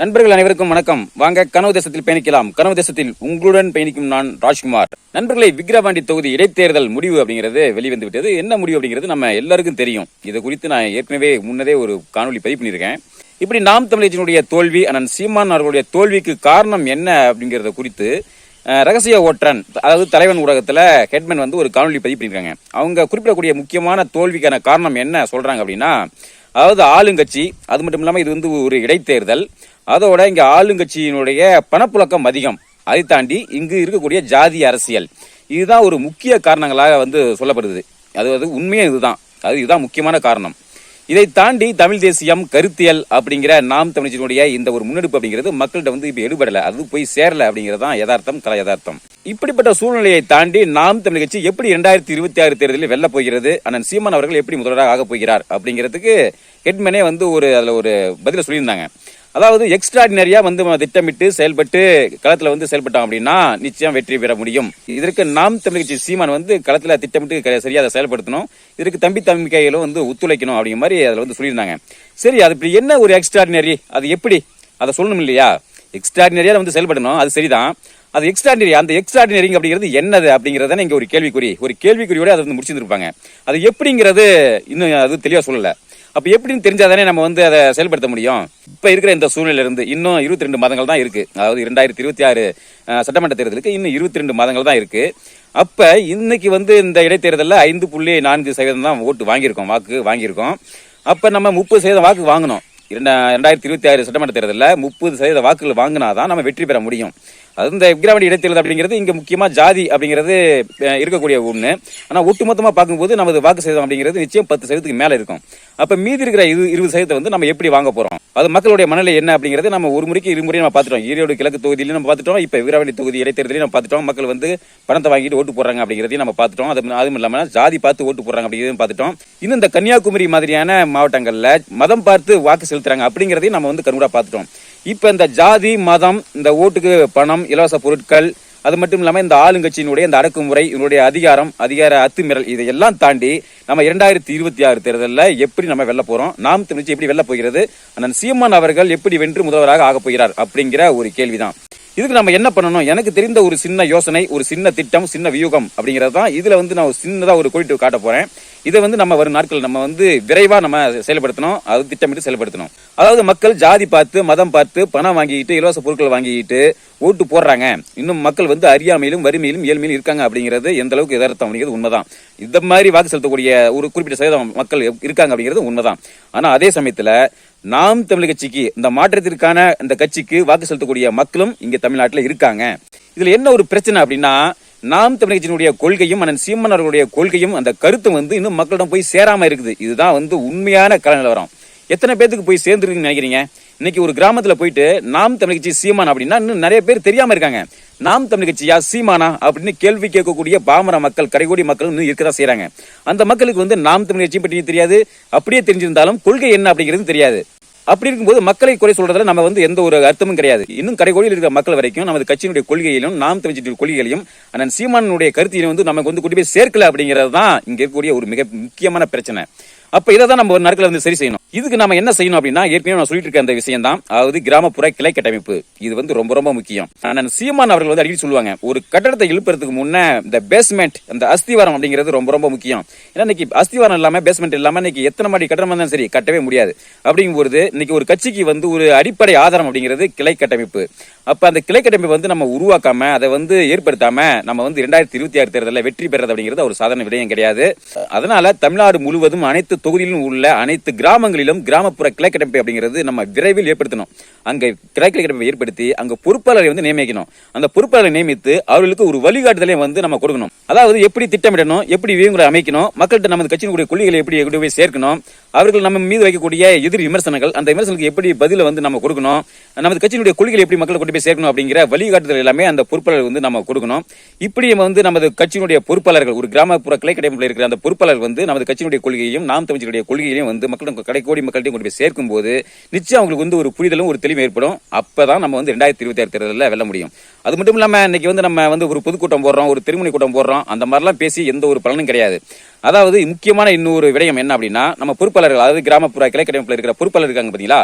நண்பர்கள் அனைவருக்கும் வணக்கம். வாங்க கனவு தேசத்தில் பயணிக்கலாம். கனவு தேசத்தில் உங்களுடன் பயணிக்கும் நான் ராஜ்குமார். நண்பர்களை விக்கிரவாண்டி தொகுதி இடைத்தேர்தல் முடிவு அப்படிங்கிறது வெளிவந்து விட்டது என்ன முடிவு அப்படிங்கிறது நம்ம எல்லாருக்கும் தெரியும். இது குறித்து நான் ஏற்கனவே முன்னதே ஒரு காணொலி பதிவு பண்ணியிருக்கேன். இப்படி நாம் தமிழகத்தினுடைய தோல்வி அண்ணன் சீமான் அவர்களுடைய தோல்விக்கு காரணம் என்ன அப்படிங்கிறத குறித்து ரகசிய ஓட்டுறன் அதாவது தலைவன் ஊடகத்தில் ஹெட்மேன் வந்து ஒரு காணொலி பதிவு பண்ணியிருக்காங்க அவங்க குறிப்பிடக்கூடிய முக்கியமான தோல்விக்கான காரணம் என்ன சொல்கிறாங்க அப்படின்னா அதாவது ஆளுங்கட்சி அது மட்டும் இல்லாமல் இது வந்து ஒரு இடைத்தேர்தல் அதோட இங்கே ஆளுங்கட்சியினுடைய பணப்புழக்கம் அதிகம். அதை தாண்டி இங்கு இருக்கக்கூடிய ஜாதி அரசியல். இதுதான் ஒரு முக்கிய காரணங்களாக வந்து சொல்லப்படுது. அது வந்து உண்மையே இதுதான். அது இதுதான் முக்கியமான காரணம். இதை தாண்டி தமிழ் தேசியம் கருத்தியல் அப்படிங்கிற நாம் தமிழ்ச்சியினுடைய இந்த ஒரு முன்னெடுப்பு அப்படிங்கிறது மக்கள்கிட்ட வந்து இப்போ எடுபடல. அது போய் சேரல அப்படிங்கிறது தான் யதார்த்தம் கல யதார்த்தம். இப்படிப்பட்ட சூழ்நிலையை தாண்டி நாம் தமிழ் கட்சி எப்படி இரண்டாயிரத்தி இருபத்தி ஆறு தேர்தலில் வெல்ல போகிறது அண்ணன் சீமான் அவர்கள் எப்படி முதல்வராக ஆக போகிறார் அப்படிங்கிறதுக்கு ஹெட்மேனே வந்து ஒரு அதில் ஒரு பதில சொல்லியிருந்தாங்க. அதாவது எக்ஸ்ட்ராடினரியா வந்து திட்டமிட்டு செயல்பட்டு களத்தில் வந்து செயல்பட்டோம் அப்படின்னா நிச்சயம் வெற்றி பெற முடியும். இதற்கு நாம் தமிழ் கட்சி சீமான் வந்து களத்தில் திட்டமிட்டு க- அதை செயல்படுத்தணும். இதற்கு தம்பி தம்பிக்கையிலும் வந்து ஒத்துழைக்கணும் அப்படிங்கிற மாதிரி அதில் வந்து சொல்லியிருந்தாங்க. சரி அது இப்படி என்ன ஒரு எக்ஸ்ட்ராடினரி அது எப்படி? அதை சொல்லணும் இல்லையா? எக்ஸ்ட்ராடினரியாக வந்து செயல்படணும். அது சரிதான். அது எக்ஸ்ட்ராடினரி அந்த எக்ஸ்ட்ராடினரிங் அப்படிங்கிறது என்னது அப்படிங்கிறத இங்கே ஒரு கேள்விக்குறி. ஒரு கேள்விக்குறியோட அதை வந்து முடிச்சிருந்துருப்பாங்க. அது எப்படிங்கிறது இன்னும் அது தெளிவாக சொல்லலை. அப்ப எப்படின்னு தெரிஞ்சாதானே நம்ம வந்து அதை செயல்படுத்த முடியும்? இப்ப இருக்கிற இந்த சூழ்நிலையில இருந்து இன்னும் இருபத்தி ரெண்டு மாதங்கள் தான் இருக்கு. அதாவது இரண்டாயிரத்தி இருபத்தி ஆறு சட்டமன்ற தேர்தலுக்கு இன்னும் இருபத்தி ரெண்டு மாதங்கள் தான் இருக்கு. அப்ப இன்னைக்கு வந்து இந்த இடைத்தேர்தலில் ஐந்து புள்ளி நான்கு சதவீதம் தான் ஓட்டு வாங்கியிருக்கோம் வாக்கு வாங்கியிருக்கோம். அப்ப நம்ம முப்பது சதவீதம் வாக்கு வாங்கணும். இரண்டா ரெண்டாயிரத்தி இருபத்தி ஆறு சட்டமன்ற தேர்தலில் முப்பது சதவீத வாக்குகள் வாங்கினாதான் நம்ம வெற்றி பெற முடியும். அது இந்த விக்கிரவாண்டி இடைத்தேர்தல் அப்படிங்கிறது இங்கே முக்கியமாக ஜாதி அப்படிங்கிறது இருக்கக்கூடிய ஒன்று ஆனால் ஒட்டுமொத்தமாக பார்க்கும்போது நமது வாக்கு சதவீதம் அப்படிங்கிறது நிச்சயம் பத்து சதவீதத்துக்கு மேலே இருக்கும். அப்போ மீதி இருக்கிற இது இருபது சதவீதத்தை வந்து நம்ம எப்படி வாங்க போகிறோம் அது மக்களுடைய மனநிலை என்ன அப்படிங்கிறது நம்ம ஒரு முறைக்கு இரு முறையும் நம்ம பார்த்துட்டோம். ஈரோடு கிழக்கு தொகுதியிலையும் நம்ம பார்த்துட்டோம். இப்போ விக்கிரவாண்டி தொகுதி இடைத்தேர்தலையும் நம்ம பார்த்துட்டோம். மக்கள் வந்து பணத்தை வாங்கிட்டு ஓட்டு போடுறாங்க அப்படிங்கிறதையும் நம்ம பார்த்துட்டோம். அது அதுவும் இல்லாமல் ஜாதி பார்த்து ஓட்டு போடுறாங்க அப்படிங்கிறதையும் பார்த்துட்டோம். இன்னும் இந்த கன்னியாகுமரி மாதிரியான மாவட்டங்களில் மதம் பார்த்து வாக்கு செலுத்துறாங்க அப்படிங்கிறதையும் நம்ம வந்து கண்கூடாக பார்த்துட்டோம். இப்போ இந்த ஜாதி மதம் இந்த ஓட்டுக்கு பணம் இலவச பொருட்கள் அது மட்டும் இல்லாமல் இந்த ஆளுங்கட்சியினுடைய இந்த அடக்குமுறை இவனுடைய அதிகாரம் அதிகார அத்துமீறல் இதையெல்லாம் தாண்டி நம்ம இரண்டாயிரத்தி இருபத்தி ஆறு தேர்தலில் எப்படி நம்ம வெல்ல போகிறோம் நாம் தமிழ்ச்சி எப்படி வெல்ல போகிறது? அண்ணன் சீமான் அவர்கள் எப்படி வென்று முதல்வராக ஆகப் போகிறார்? அப்படிங்கிற ஒரு கேள்விதான். இதுக்கு நம்ம என்ன பண்ணணும்? எனக்கு தெரிந்த ஒரு சின்ன யோசனை ஒரு சின்ன திட்டம் சின்ன வியூகம் அப்படிங்கிறது தான். இதில் வந்து நான் ஒரு சின்னதாக ஒரு குறிட்டு காட்ட போகிறேன் இதை வந்து நம்ம வரும் நாட்கள் நம்ம வந்து விரைவாக நம்ம செயல்படுத்தணும். அது திட்டமிட்டு செயல்படுத்தணும். அதாவது மக்கள் ஜாதி பார்த்து மதம் பார்த்து பணம் வாங்கிட்டு இலவச பொருட்கள் வாங்கிட்டு ஓட்டு போடுறாங்க. இன்னும் மக்கள் வந்து அறியாமையிலும் வறுமையிலும் ஏழ்மையிலும் இருக்காங்க அப்படிங்கிறது எந்த அளவுக்கு எதார்த்தம் அப்படிங்கிறது உண்மைதான். இந்த மாதிரி வாக்கு செலுத்தக்கூடிய ஒரு குறிப்பிட்ட சதவீதம் மக்கள் இருக்காங்க அப்படிங்கிறது உண்மைதான். ஆனால் அதே சமயத்தில் நாம் தமிழ் கட்சிக்கு இந்த மாற்றத்திற்கான இந்த கட்சிக்கு வாக்கு செலுத்தக்கூடிய மக்களும் இங்க தமிழ்நாட்டில் இருக்காங்க. இதுல என்ன ஒரு பிரச்சனை அப்படின்னா நாம் தமிழ் கட்சியினுடைய கொள்கையும் அண்ணன் சீமன் அவர்களுடைய கொள்கையும் அந்த கருத்தும் வந்து இன்னும் மக்களிடம் போய் சேராம இருக்குது. இதுதான் வந்து உண்மையான கள நிலவரம் எத்தனை பேத்துக்கு போய் சேர்ந்துருக்குன்னு நினைக்கிறீங்க? இன்னைக்கு ஒரு கிராமத்துல போயிட்டு நாம் தமிழ் கட்சி சீமான் அப்படின்னா இன்னும் நிறைய பேர் தெரியாம இருக்காங்க. நாம் தமிழ் கட்சியா சீமானா அப்படின்னு கேள்வி கேட்கக்கூடிய பாமர மக்கள் கரைகோடி மக்கள் இன்னும் இருக்கதான் செய்றாங்க. அந்த மக்களுக்கு வந்து நாம் தமிழ் கட்சி பற்றி தெரியாது. அப்படியே தெரிஞ்சிருந்தாலும் கொள்கை என்ன அப்படிங்கிறது தெரியாது. அப்படி இருக்கும்போது மக்களை குறை சொல்றதுல நம்ம வந்து எந்த ஒரு அர்த்தமும் கிடையாது. இன்னும் கடைகோடியில் இருக்கிற மக்கள் வரைக்கும் நமது கட்சியினுடைய கொள்கையிலும் நாம் தமிழ்ச்சியுடைய கொள்கைகளையும் அண்ணன் சீமானுடைய கருத்தையும் வந்து நமக்கு வந்து கொண்டு போய் சேர்க்கல அப்படிங்கிறது தான் இங்க இருக்கக்கூடிய ஒரு மிக முக்கியமான பிரச்சனை. அப்ப இதை தான் நம்ம ஒரு நாட்கள் வந்து சரி செய்யணும். இதுக்கு நம்ம என்ன செய்யணும் அப்படின்னா ஏற்கனவே நான் சொல்லிட்டு இருக்க அந்த விஷயம் தான் அதாவது கிராமப்புற கிளை கட்டமைப்பு. இது வந்து ரொம்ப ரொம்ப முக்கியம். அண்ணன் சீமான் அவர்கள் வந்து அடிக்கடி சொல்லுவாங்க ஒரு கட்டடத்தை எழுப்புறதுக்கு முன்ன இந்த பேஸ்மெண்ட் அந்த அஸ்திவாரம் அப்படிங்கிறது ரொம்ப ரொம்ப முக்கியம். ஏன்னா இன்னைக்கு அஸ்திவாரம் இல்லாம பேஸ்மெண்ட் இல்லாம இன்னைக்கு எத்தனை மாடி கட்டணம் இருந்தாலும் சரி கட்டவே முடியாது. அப்படிங்கும்போது இன்னைக்கு ஒரு கட்சிக்கு வந்து ஒரு அடிப்படை ஆதாரம் அப்படிங்கிறது கிளை கட்டமைப்பு. அப்ப அந்த கிளை கட்டமைப்பை வந்து நம்ம உருவாக்காம அதை வந்து ஏற்படுத்தாம நம்ம வந்து இரண்டாயிரத்தி இருபத்தி ஆறு தேர்தலில் வெற்றி பெறது அப்படிங்கிறது ஒரு சாதாரண விடயம் கிடையாது. அதனால தமிழ்நாடு முழுவதும் அனைத்து தொகுதியிலும் உள்ள அனைத்து கிராமங்களிலும் கிராமப்புற கிளை அப்படிங்கிறது நம்ம விரைவில் ஏற்படுத்தணும். அங்கே கிளை கட்டமைப்பை ஏற்படுத்தி அங்கே பொறுப்பாளரை வந்து நியமிக்கணும். அந்த பொறுப்பாளரை நியமித்து அவர்களுக்கு ஒரு வழிகாட்டுதலை வந்து நம்ம கொடுக்கணும். அதாவது எப்படி திட்டமிடணும் எப்படி வியூங்களை அமைக்கணும் மக்கள்கிட்ட நமது கட்சியினுடைய கொள்கைகளை எப்படி கொண்டு போய் சேர்க்கணும் அவர்கள் நம்ம மீது வைக்கக்கூடிய எதிர் விமர்சனங்கள் அந்த விமர்சனங்களுக்கு எப்படி பதிலை வந்து நம்ம கொடுக்கணும் நமது கட்சியினுடைய கொள்கைகளை எப்படி மக்களை கொண்டு போய் சேர்க்கணும் அப்படிங்கிற வழிகாட்டுதல் எல்லாமே அந்த பொறுப்பாளர் வந்து நம்ம கொடுக்கணும். இப்படி வந்து நமது கட்சியினுடைய பொறுப்பாளர்கள் ஒரு கிராமப்புற கிளை இருக்கிற அந்த பொறுப்பாளர் வந்து நமது கட்சியினுடைய கொள்கையையும் நாம் தமிழ்ச்சியுடைய கொள்கையையும் வந்து மக்களிடம் கடைக்கோடி மக்கள்கிட்டையும் கொண்டு போய் சேர்க்கும் போது நிச்சயம் அவங்களுக்கு வந்து ஒரு புரிதலும் ஒரு தெளிவும் ஏற்படும். அப்பதான் நம்ம வந்து ரெண்டாயிரத்தி இருபத்தி ஆறு தேர்தலில் வெல்ல முடியும். அது மட்டும் இல்லாம இன்னைக்கு வந்து நம்ம வந்து ஒரு பொதுக்கூட்டம் போடுறோம் ஒரு திருமணி கூட்டம் போடுறோம். அந்த மாதிரிலாம் பேசி எந்த ஒரு பலனும் கிடையாது. அதாவது முக்கியமான இன்னொரு விடயம் என்ன அப்படின்னா நம்ம பொறுப்பாளர்கள் அதாவது கிராமப்புற கிளைக்கடைப்பில் இருக்கிற பொறுப்பாளர் இருக்காங்க பார்த்தீங்களா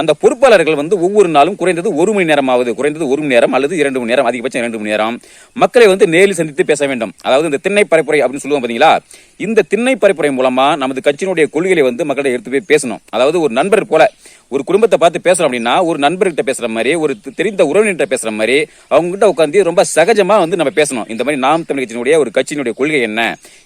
அந்த பொறுப்பாளர்கள் வந்து ஒவ்வொரு நாளும் குறைந்தது ஒரு மணி நேரமாவது குறைந்தது ஒரு மணி நேரம் அல்லது இரண்டு மணி நேரம் அதிகபட்சம் இரண்டு மணி நேரம் மக்களை வந்து நேரில் சந்தித்து பேச வேண்டும். அதாவது இந்த திண்ணை பரப்புரை அப்படின்னு சொல்லுவோம் பார்த்தீங்களா இந்த திண்ணை பரப்புரை மூலமா நமது கட்சியினுடைய கொள்கைகளை வந்து மக்களிடம் எடுத்து போய் பேசணும். அதாவது ஒரு நண்பர் போல ஒரு குடும்பத்தை பார்த்து பேசுறோம் அப்படின்னா ஒரு நண்பர்கிட்ட பேசுற மாதிரி ஒரு தெரிந்த உறவினர்கிட்ட பேசுற மாதிரி அவங்ககிட்ட உட்காந்து ரொம்ப சகஜமா வந்து நம்ம பேசணும். இந்த மாதிரி நாம் தமிழ் கட்சியினுடைய ஒரு கட்சியினுடைய கொள்கை என்ன?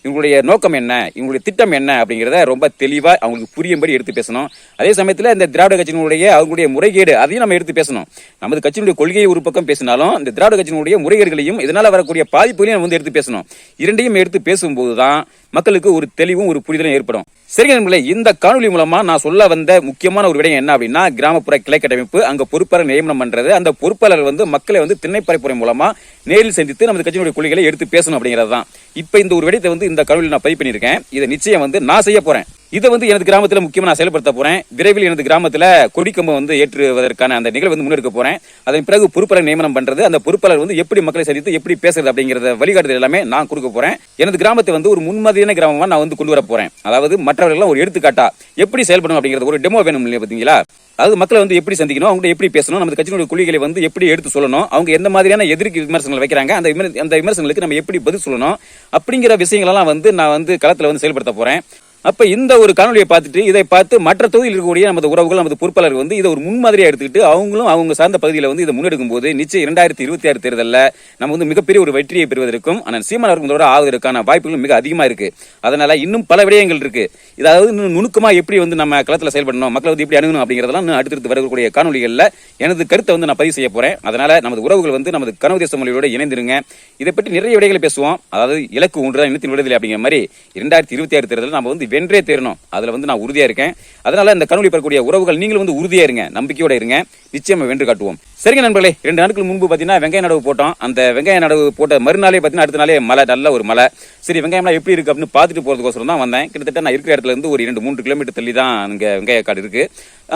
இவங்களுடைய நோக்கம் என்ன? இவங்களுடைய திட்டம் என்ன? அப்படிங்கிறத ரொம்ப தெளிவா அவங்களுக்கு புரியும்படி எடுத்து பேசணும். அதே சமயத்தில் இந்த திராவிட கட்சியினுடைய அவங்களுடைய முறைகேடு அதையும் நம்ம எடுத்து பேசணும். நமது கட்சியினுடைய கொள்கையை ஒரு பக்கம் பேசினாலும் இந்த திராவிட கட்சியினுடைய முறைகேடுகளையும் இதனால வரக்கூடிய பாதிப்புகளையும் நம்ம வந்து எடுத்து பேசணும். இரண்டையும் எடுத்து பேசும்போது தான் மக்களுக்கு ஒரு தெளிவும் ஒரு புரிதலும் ஏற்படும். சரி நண்பர்களே இந்த காணொலி மூலமா நான் சொல்ல வந்த முக்கியமான ஒரு விடயம் என்ன அப்படின்னா கிராமப்புற கிளை கட்டமைப்பு அங்க பொறுப்பாளர் நியமனம் பண்றது அந்த பொறுப்பாளர் வந்து மக்களை வந்து திண்ணைப்பறைப்புறை மூலமா நேரில் சந்தித்து நமது கட்சியினுடைய கொள்கைகளை எடுத்து பேசணும் அப்படிங்கிறது தான். இப்போ இந்த ஒரு விடயத்தை வந்து இந்த காணொலியில் நான் பதிவு பண்ணியிருக்கேன். இதை நிச்சயம் வந்து நான் செய்ய போறேன். இதை வந்து எனது கிராமத்தில் முக்கியமா நான் செயல்படுத்த போறேன். விரைவில் எனது கிராமத்தில் கொடிக்கம்பம் வந்து ஏற்றுவதற்கான அந்த நிகழ்வு வந்து முன்னெடுக்க போறேன். அதன் பிறகு பொறுப்பாளர் நியமனம் பண்றது அந்த பொறுப்பாளர் வந்து எப்படி மக்களை சந்தித்து எப்படி பேசுறது அப்படிங்கிறத வழிகாட்டுதல் எல்லாமே நான் கொடுக்க போறேன். எனது கிராமத்தை வந்து ஒரு முன்மாதிரியான கிராமமா நான் வந்து கொண்டு வர போறேன். அதாவது மற்றவர்கள் ஒரு எடுத்துக்காட்டா எப்படி செயல்படும் அப்படிங்கறது ஒரு டெமோ வேணும் இல்லையா பார்த்தீங்களா அதாவது மக்களை வந்து எப்படி சந்திக்கணும் அவங்க எப்படி பேசணும் நமது கட்சியினுடைய கொள்கைகளை வந்து எப்படி எடுத்து சொல்லணும் அவங்க எந்த மாதிரியான எதிர்க்கு விமர்சனங்கள் வைக்கிறாங்க. அந்த விமர்- அந்த விமர்சனங்களுக்கு நம்ம எப்படி பதில் சொல்லணும்? அப்படிங்கிற விஷயங்களெல்லாம் வந்து நான் வந்து களத்தில் வந்து செயல்படுத்த போறேன். அப்போ இந்த ஒரு காணொலியை பார்த்துட்டு இதை பார்த்து மற்ற தொகுதியில் இருக்கக்கூடிய நமது உறவுகள் நமது பொறுப்பாளர்கள் வந்து இதை ஒரு முன்மாதிரியாக எடுத்துக்கிட்டு அவங்களும் அவங்க சார்ந்த பகுதியில் வந்து இதை முன்னெடுக்கும் போது நிச்சயம் இரண்டாயிரத்தி இருபத்தி ஆறு தேர்தலில் நம்ம வந்து மிகப்பெரிய ஒரு வெற்றியை பெறுவதற்கும் ஆனால் சீமான் அவர்களோட ஆவதற்கான வாய்ப்புகள் மிக அதிகமாக இருக்கு. அதனால இன்னும் பல விடயங்கள் இருக்கு. இதாவது இன்னும் நுணுக்கமாக எப்படி வந்து நம்ம களத்தில் செயல்படணும் மக்களை வந்து எப்படி அணுகணும் அப்படிங்கிறதெல்லாம் இன்னும் அடுத்தடுத்து வரக்கூடிய காணொலிகளில் எனது கருத்தை வந்து நான் பதிவு செய்ய போகிறேன் அதனால நமது உறவுகள் வந்து நமது கனவு தேச மொழியோடு இணைந்திருங்க. இதை பற்றி நிறைய விடைகளை பேசுவோம். அதாவது இலக்கு ஒன்றுதான் இனத்தின் விடுதலை அப்படிங்கிற மாதிரி இரண்டாயிரத்தி இருபத்தி ஆறு தேர்தலில் நம்ம வந்து வென்றே தேரணும் அதுல வந்து நான் உறுதியா இருக்கேன். அதனால இந்த கனவுலி பெறக்கூடிய உறவுகள் நீங்களும் வந்து உறுதியா இருங்க. நம்பிக்கையோட இருங்க. நிச்சயமா வென்று காட்டுவோம். சரிங்க நண்பர்களே ரெண்டு நாட்கள் முன்பு பாத்தீங்கன்னா வெங்காய நடவு போட்டோம். அந்த வெங்காய நடவு போட்ட மறுநாளே பாத்தீங்கன்னா அடுத்த நாளே மழை நல்ல ஒரு மழை. சரி வெங்காயம்லாம் எப்படி இருக்கு அப்படின்னு பார்த்துட்டு போறதுக்கோசரம் தான் வந்தேன். கிட்டத்தட்ட நான் இருக்கிற இடத்துல இருந்து ஒரு இரண்டு மூன்று கிலோமீட்டர் தள்ளி தான் அங்க வெங்காய காடு இருக்கு.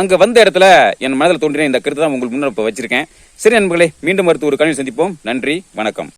அங்க வந்த இடத்துல என் மனதில் தோன்றின இந்த கருத்து தான் உங்களுக்கு முன்னாடி வச்சிருக்கேன். சரி நண்பர்களே மீண்டும் அடுத்து ஒரு கணில் சந்திப்போம். நன்றி வணக்கம்.